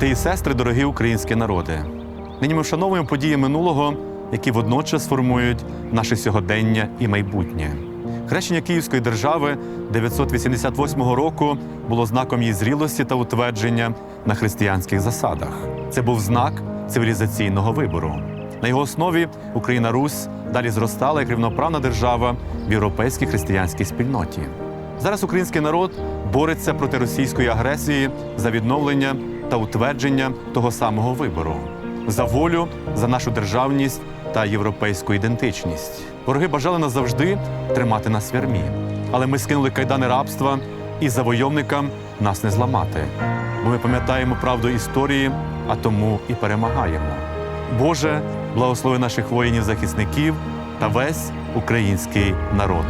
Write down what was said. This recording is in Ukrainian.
Брати і сестри, дорогі українські народи, нині ми вшановуємо події минулого, які водночас формують наше сьогодення і майбутнє. Хрещення Київської держави 988 року було знаком її зрілості та утвердження на християнських засадах. Це був знак цивілізаційного вибору. На його основі Україна Русь далі зростала як рівноправна держава в європейській християнській спільноті. Зараз український народ бореться проти російської агресії за відновлення та утвердження того самого вибору, за волю, за нашу державність та європейську ідентичність. Вороги бажали нас завжди тримати нас в ярмі, але ми скинули кайдани рабства і завойовникам нас не зламати. Бо ми пам'ятаємо правду історії, а тому і перемагаємо. Боже, благослови наших воїнів-захисників та весь український народ.